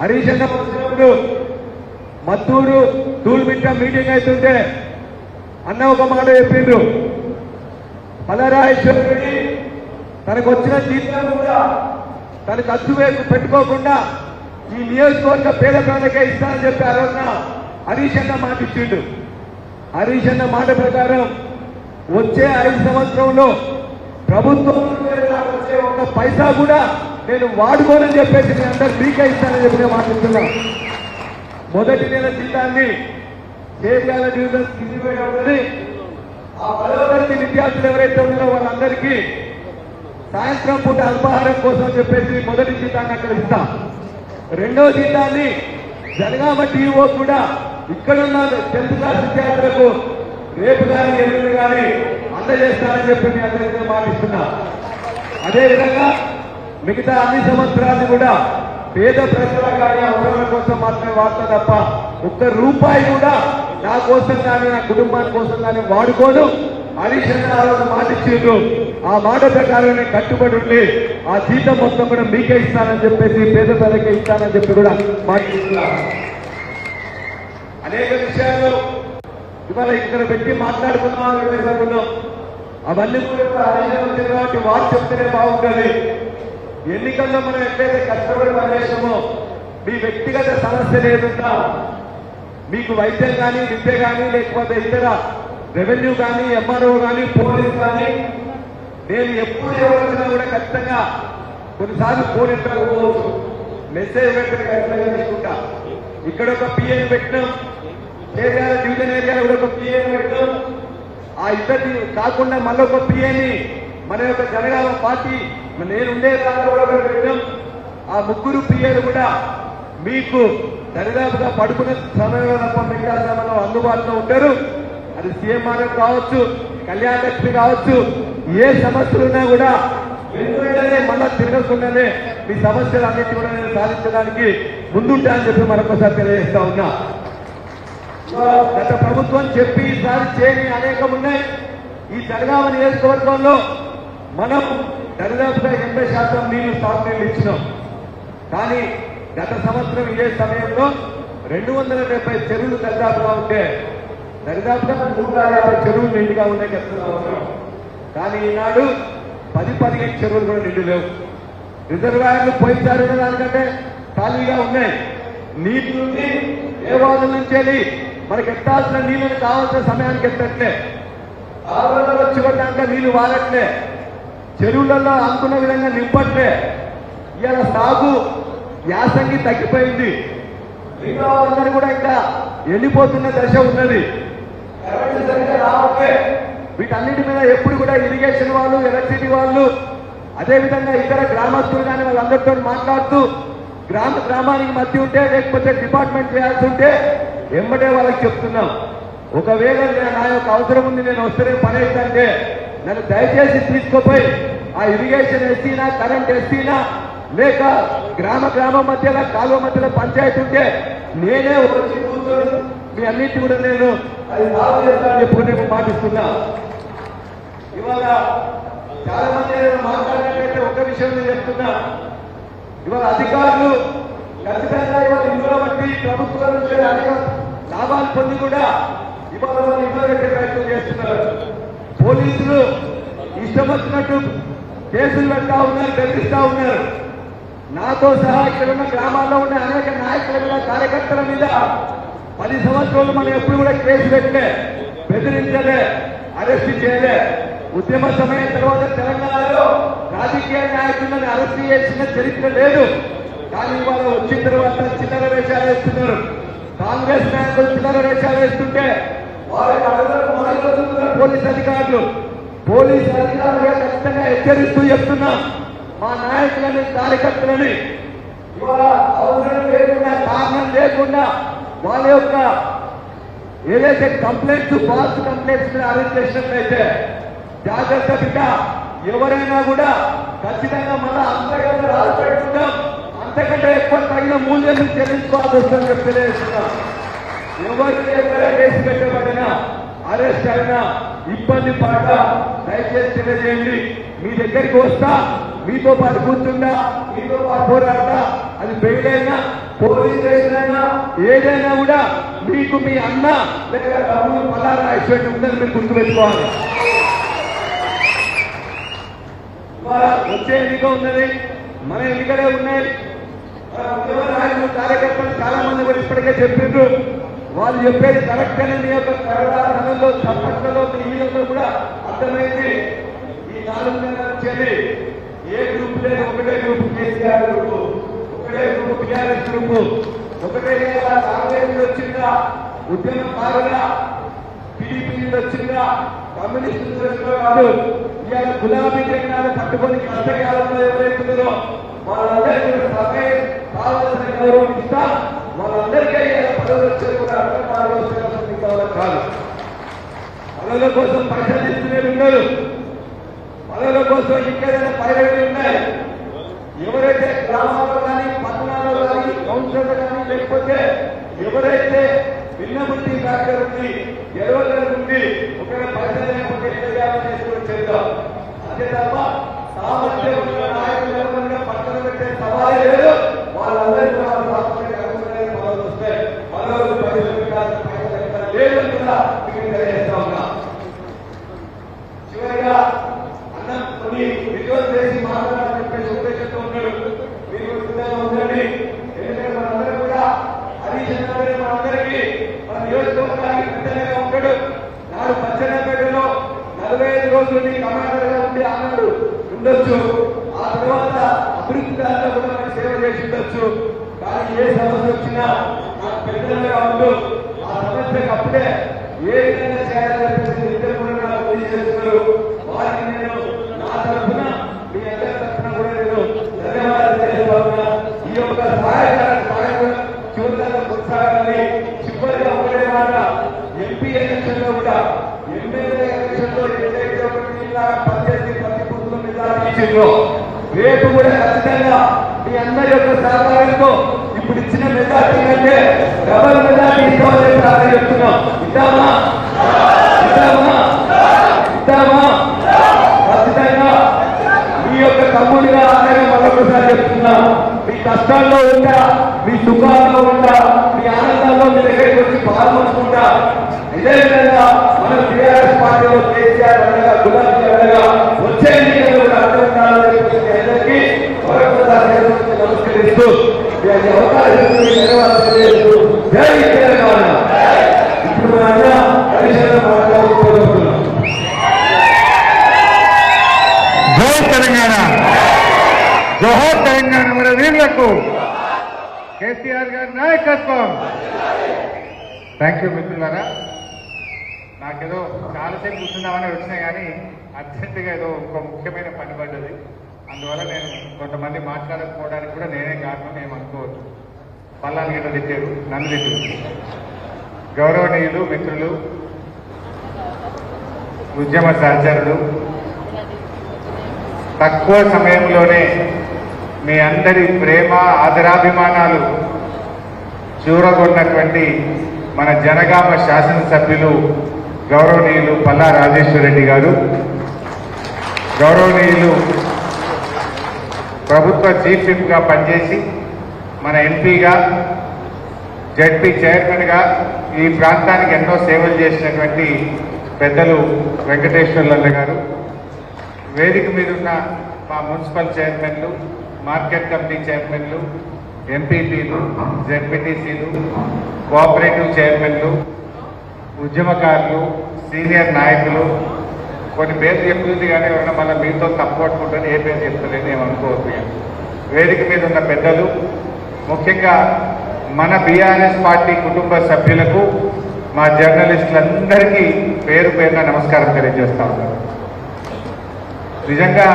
హరీష్ అన్న వచ్చినప్పుడు మత్తూరు తూల్మిట్ట మీటింగ్ అవుతుంటే అన్న ఒక మాట చెప్పిండ్రు. పలరాజేశ్వర తనకు వచ్చిన జీతం కూడా తన ఖర్చు పెట్టుకోకుండా ఈ నియోజకవర్గ పేద ప్రాణకే ఇస్తానని చెప్పి ఆ రోజున హరీష్ అన్న మాట ఇచ్చిండు. హరీష్ అన్న మాట ప్రకారం వచ్చే ఐదు సంవత్సరంలో ప్రభుత్వం వచ్చే ఒక పైసా కూడా నేను వాడుకోనని చెప్పేసి నేను అందరు మీకే ఇస్తానని చెప్పి నేను మాట్లాడుతున్నా మొదటి నెల జీతాన్ని చేయాల జీవితం తీసుకుపోయినప్పుడు ఆ పదవ విద్యార్థులు ఎవరైతే ఉన్నారో వాళ్ళందరికీ సాయంత్రం పూట అల్పాహారం కోసం చెప్పేసి మొదటి జీతాన్ని అక్కడ ఇస్తాం. రెండో జీతాన్ని జనగామ టీఓ కూడా ఇక్కడున్న టెన్త్ క్లాస్ విద్యార్థులకు రేపు కానీ ఎల్లుండి కానీ అందజేస్తారని చెప్పి మీ అందరికీ మాటిస్తున్నా అదేవిధంగా మిగతా అన్ని సంవత్సరాలు కూడా పేద ప్రజల కానీ అవసరాల కోసం మాత్రమే వాడతా తప్ప ఒక్క రూపాయి కూడా నా కోసం కానీ నా కుటుంబాని కోసం కానీ వాడుకోను. హరిశ్చంద్రరావు మాట ఇచ్చిండ్రు. ఆ మాట ప్రకారమే కట్టుబడి ఉండి ఆ జీతం మొత్తం కూడా మీకే ఇస్తానని చెప్పేసి పేద ప్రజలకే ఇస్తానని చెప్పి కూడా మాట అనేక విషయాలు ఇవాళ ఇక్కడ పెట్టి మాట్లాడుకున్నాం అనుకున్నాం అవన్నీ కూడా హరీష్ వారు చెప్తేనే బాగుంటుంది. ఎన్నికల్లో మనం ఎట్లయితే కష్టపడి పనిచేసామో మీ వ్యక్తిగత సమస్యలు ఏదున్నా మీకు వైద్యం కానీ విద్య కానీ లేకపోతే ఇతర రెవెన్యూ కానీ ఎంఆర్ఓ కానీ పోలీస్ కానీ నేను ఎప్పుడు ఎవరైనా కూడా ఖచ్చితంగా కొన్నిసార్లు ఫోన్ ఎత్తకపోవచ్చు మెసేజ్ పెట్టిన ఖచ్చితంగా తీసుకుంటా. ఇక్కడ ఒక పిఏని పెట్టినాం. చేయాల డివిజన్ ఏరియాలో కూడా ఒక పిఏని పెట్టినాం. ఆ ఇద్దరిని కాకుండా మళ్ళీ ఒక పిఏని మన యొక్క జనగామ పార్టీ నేను ఉండే దాంట్లో కూడా ఒకటి పెట్టాం ఆ ముగ్గురు పిల్లలు కూడా మీకు దరిదాపుగా పడుకునే సమయంలో తప్ప మిగతా సమయంలో అందుబాటులో ఉంటారు. అది సీఎంఆర్ కావచ్చు కళ్యాణ లక్ష్మి కావచ్చు ఏ సమస్యలు ఉన్నా కూడా వెంటనే మళ్ళా తిరగకుండానే మీ సమస్యలు అన్నిటి కూడా నేను సాధించడానికి ముందుంటా అని చెప్పి మరొకసారి తెలియజేస్తా ఉన్నా. గత ప్రభుత్వం చెప్పి ఈసారి చేయని అనేకం ఉన్నాయి. ఈ జనగామ నియోజకవర్గంలో మనం దరిదాపుగా ఎనభై శాతం నీళ్ళు సాగునీళ్ళు ఇచ్చినాం. కానీ గత సంవత్సరం ఇదే సమయంలో రెండు వందల డెబ్బై చెరువులు దరిదాపుగా ఉంటే దరిదాపుగా నూట యాభై చెరువులు నిండుగా ఉన్నాయి గత సంవత్సరం. కానీ ఈనాడు పది పదిహేను చెరువులు కూడా నిండు లేవు. రిజర్వాయర్లు పోయించారు దానికంటే ఖాళీగా ఉన్నాయి. నీటి నుండి ఏ నుంచి వెళ్ళి మనకి ఎత్తాల్సిన నీళ్ళని కావాల్సిన సమయానికి ఎత్తట్లే. ఆరులలో చివరిదాకా నీళ్ళు వాడట్లే. చెరువులలో అనుకున్న విధంగా నింపట్లే. ఇవాళ సాగు యాసంగి తగ్గిపోయింది. మిగతా వాళ్ళందరూ కూడా ఇంకా వెళ్ళిపోతున్న దశ ఉన్నది. వీటన్నిటి మీద ఎప్పుడు కూడా ఇరిగేషన్ వాళ్ళు ఎలక్ట్రిసిటీ వాళ్ళు అదేవిధంగా ఇతర గ్రామస్తులు కానీ వాళ్ళందరితో మాట్లాడుతూ గ్రామ గ్రామానికి మధ్య ఉంటే లేకపోతే డిపార్ట్మెంట్ చేయాల్సి ఉంటే వెంబడే వాళ్ళకి చెప్తున్నాం. ఒకవేళ నేను నా యొక్క అవసరం ఉంది నేను వస్తేనే పని అంటే నన్ను దయచేసి తీసుకుపోయి ఆ ఇరిగేషన్ ఎస్సీనా కరెంట్ ఎస్సీనా లేక గ్రామ గ్రామం మధ్యలో కాలువ మధ్యలో పంచాయతీ ఉంటే నేనే వచ్చి కూర్చొని మీ అన్నిటి కూడా నేను అది సాగు చేస్తానని చెప్పి నేను పాటిస్తున్నా. ఇవాళ చాలా మంది ఏదైనా మాట్లాడినట్లయితే ఒక విషయం నేను చెప్తున్నా. ఇవాళ అధికారులు ఖచ్చితంగా ఇవాళ ఇందులో బట్టి ప్రభుత్వం నుంచి అనేక లాభాలు పొంది కూడా ఇవాళ వాళ్ళు ఇంట్లో పెట్టే ప్రయత్నం చేస్తున్నారు పోలీసులు ఇష్టం వచ్చినట్టు కేసులు పెడతా ఉన్నారు బెదిరిస్తా ఉన్నారు. నాతో సహా ఇక్కడ ఉన్న గ్రామాల్లో ఉన్న అనేక నాయకుల మీద కార్యకర్తల మీద పది సంవత్సరాలు మనం ఎప్పుడు కూడా కేసు పెట్టలే బెదిరించలే అరెస్ట్ చేయలే. ఉద్యమ సమయం తర్వాత తెలంగాణలో రాజకీయ నాయకులను అరెస్ట్ చేసిన చరిత్ర లేదు. కానీ వాళ్ళు వచ్చిన తర్వాత చిల్లర వేషాలు వేస్తున్నారు. కాంగ్రెస్ నాయకులు చిల్లర వేషాలు వేస్తుంటే పోలీస్ అధికారులు పోలీస్ అధికారులుగా ఖచ్చితంగా హెచ్చరిస్తూ చెప్తున్నా మా నాయకులని కార్యకర్తలని అవసరం లేకుండా కారణం లేకుండా వాళ్ళ యొక్క ఏదైతే కంప్లైంట్స్ ఫాల్స్ కంప్లైంట్స్ అరెస్ట్ చేసినట్లయితే జాగ్రత్తగా ఎవరైనా కూడా ఖచ్చితంగా మన అంతకంటే రాసి పెట్టుకుంటాం అంతకంటే ఎక్కువ తగిన మూల్యం చెల్లించుకోవాల్సి వస్తుందని చెప్పి తెలియజేస్తున్నాం. ఎవరికి కేసు పెట్టబడినా అరెస్ట్ అయినా ఇబ్బంది పడ్డ దయచేసి తెలియజేయండి. మీ దగ్గరికి వస్తా మీతో పాటు కూర్చుందా మీతో పాటు పోరాడతా అది బెయిల్ అయినా పోలీస్ స్టేషన్ అయినా ఏదైనా కూడా మీకు మీ అన్న లేదా తమ్ముడు పలానా ఐశ్వర్యం ఉందని మీరు గుర్తుపెట్టుకోవాలి. వచ్చే ఎన్నిక ఉన్నది మన ఎన్నికలే ఉన్నాయి. కార్యకర్తలు చాలా మంది కూడా ఇప్పటికే చెప్పిండ్రు వాళ్ళు చెప్పేది కరెక్ట్ అని మీ యొక్క కరడాలలో చప్పట్లలో మీ కూడా అర్థమైంది. ఈ నాలుగు నెలల వచ్చేది ఏ గ్రూప్ లేదు ఒకటే గ్రూప్ కేసీఆర్ గ్రూప్ ఒకటే గ్రూప్ టీఆర్ఎస్ గ్రూప్ ఒకటే లేదా కాంగ్రెస్ వచ్చిందా ఉద్యమం ఉద్యమకారుల టీడీపీ వచ్చిందా కమ్యూనిస్టులు కాదు. ఇవాళ గులాబీ జెండాలు పట్టుకొని కష్టకాలంలో ఎవరైతుందో వాళ్ళందరికీ సమయం కావాల్సిన గౌరవం ఇస్తాం మనందరికీ ఇవాళ పదవులు వచ్చేది కూడా అర్థం కావాల్సిన కాదు. పదవుల కోసం పరిశీలిస్తున్నారు ఉన్నారు. పదవుల కోసం ఇంకేదైనా పైరవి ఉన్నాయి? ఎవరైతే గ్రామాల్లో కానీ పట్టణాల్లో కానీ కౌన్సిలర్లు కానీ లేకపోతే ఎవరైతే భిన్నబుద్ధి ఫ్యాక్టర్ ఉంది గెలవగల ఉంది ఒకవేళ పరిశీలన చేద్దాం. అంతే తప్ప సామర్థ్యం ఉన్న నాయకులు ఎవరైనా పట్టణ పెట్టే సవాలే లేదు వాళ్ళందరికీ వాళ్ళ సామర్థ్యం అనుకునే పదవులు వస్తాయి పదవులు పరిస్థితి కాదు లేదని కూడా మీకు తెలియజేస్తా ఉన్నా చివరిగా అన్నం కొన్ని విజువల్ చేసి మాట్లాడాలని చెప్పేసి ఉద్దేశంతో ఉన్నాడు మీరు కూడా సిద్ధంగా ఉండండి ఎందుకంటే మనందరం కూడా హరీష్ చంద్రబాబు మనందరికీ మన నియోజకవర్గానికి పెద్దగా ఉంటాడు నాడు పచ్చనపేటలో నలభై ఐదు రోజులు నీ కమాండర్గా ఉండి ఆనాడు ఉండొచ్చు ఆ తర్వాత అభివృద్ధి దాంట్లో కూడా మనకి సేవ చేసి ఉండొచ్చు కానీ ఏ సమస్య వచ్చిన నాకు పెద్దగా ఆ సమస్యకు అప్పుడే ఏ విధంగా చేయాలని చెప్పేసి ఇద్దరు కూడా నాకు తెలియజేస్తున్నారు. వారికి నేను నా తరఫున మీ అందరి తరఫున కూడా నేను ధన్యవాదాలు తెలియజేస్తా ఈ యొక్క సహాయకార సహాయం చివరిదాకా కొనసాగాలని చివరిగా ఒకటే మాట ఎంపీ ఎలక్షన్లో కూడా ఎమ్మెల్యే ఎలక్షన్లో ఏదైతే ఒకటి పనిచేసి ప్రతి పొద్దుల మీద రేపు కూడా ఖచ్చితంగా మీ అందరి యొక్క సహకారంతో ఇప్పుడు ఇచ్చిన మెజార్టీ కంటే డబల్ మెజార్టీ ఇస్తామని చెప్పి ఆశ చెప్తున్నాం ఇద్దామా? ఇద్దామా? ఇద్దామా? ఖచ్చితంగా మీ యొక్క తమ్ముడిగా ఆనంగా మరొకసారి చెప్తున్నా మీ కష్టాల్లో ఉంటా మీ సుఖాల్లో ఉంటా మీ ఆనందాల్లో మీ దగ్గరికి వచ్చి పాల్గొనుకుంటా ఇదే విధంగా మన టీఆర్ఎస్ పార్టీలో కేసీఆర్ అనగా గులాబీ అనగా వచ్చే ఎన్నికల్లో కూడా అర్థం ఉండాలని చెప్పి మీ అందరికీ మరొకసారి చేతులెత్తి నమస్కరిస్తూ మీ అందరి అవకాశం ఇచ్చి మీ ధన్యవాదాలు తెలియజేస్తూ జై తెలంగాణ. ఇప్పుడు మన అన్న హరిశంకర్ మాట్లాడుకోబోతున్నాం జై తెలంగాణ. జోహర్ తెలంగాణ మన వీరులకు. కేసీఆర్ గారి నాయకత్వం. థ్యాంక్ యూ మిత్రులారా. నాకేదో చాలాసేపు కూర్చున్నామని వచ్చినా కానీ అర్జెంటుగా ఏదో ఒక ముఖ్యమైన పని పడ్డది. అందువల్ల నేను కొంతమంది మాట్లాడకపోవడానికి కూడా నేనే కారణం ఏమనుకోవచ్చు పల్లాలు గిట్ట తెచ్చారు? నన్ను తెచ్చారు. గౌరవనీయులు మిత్రులు ఉద్యమ సహచరులు తక్కువ సమయంలోనే మీ అందరి ప్రేమ ఆదరాభిమానాలు చూరగొన్నటువంటి మన జనగామ శాసనసభ్యులు గౌరవనీయులు పల్లా రాజేశ్వర రెడ్డి గారు. గౌరవనీయులు ప్రభుత్వ చీఫ్ విప్గా పనిచేసి మన ఎంపీగా జడ్పీ చైర్మన్గా ఈ ప్రాంతానికి ఎన్నో సేవలు చేసినటువంటి పెద్దలు వెంకటేశ్వర్లన్న గారు వేదిక మీద ఉన్న మా మున్సిపల్ చైర్మన్లు మార్కెట్ కమిటీ చైర్మన్లు ఎంపీటీలు జెడ్పీటీసీలు కోఆపరేటివ్ చైర్మన్లు ఉద్యమకారులు సీనియర్ నాయకులు కొన్ని పేర్లు చెప్తుంది కానీ ఎవరైనా మళ్ళీ మీతో తప్పు ఏ పేరు చెప్తలేని ఏమనుకోవద్దు ఇక. వేదిక మీద ఉన్న పెద్దలు ముఖ్యంగా మన బీఆర్ఎస్ పార్టీ కుటుంబ సభ్యులకు మా జర్నలిస్టులందరికీ పేరు పేరున నమస్కారం తెలియజేస్తా ఉన్నాను. నిజంగా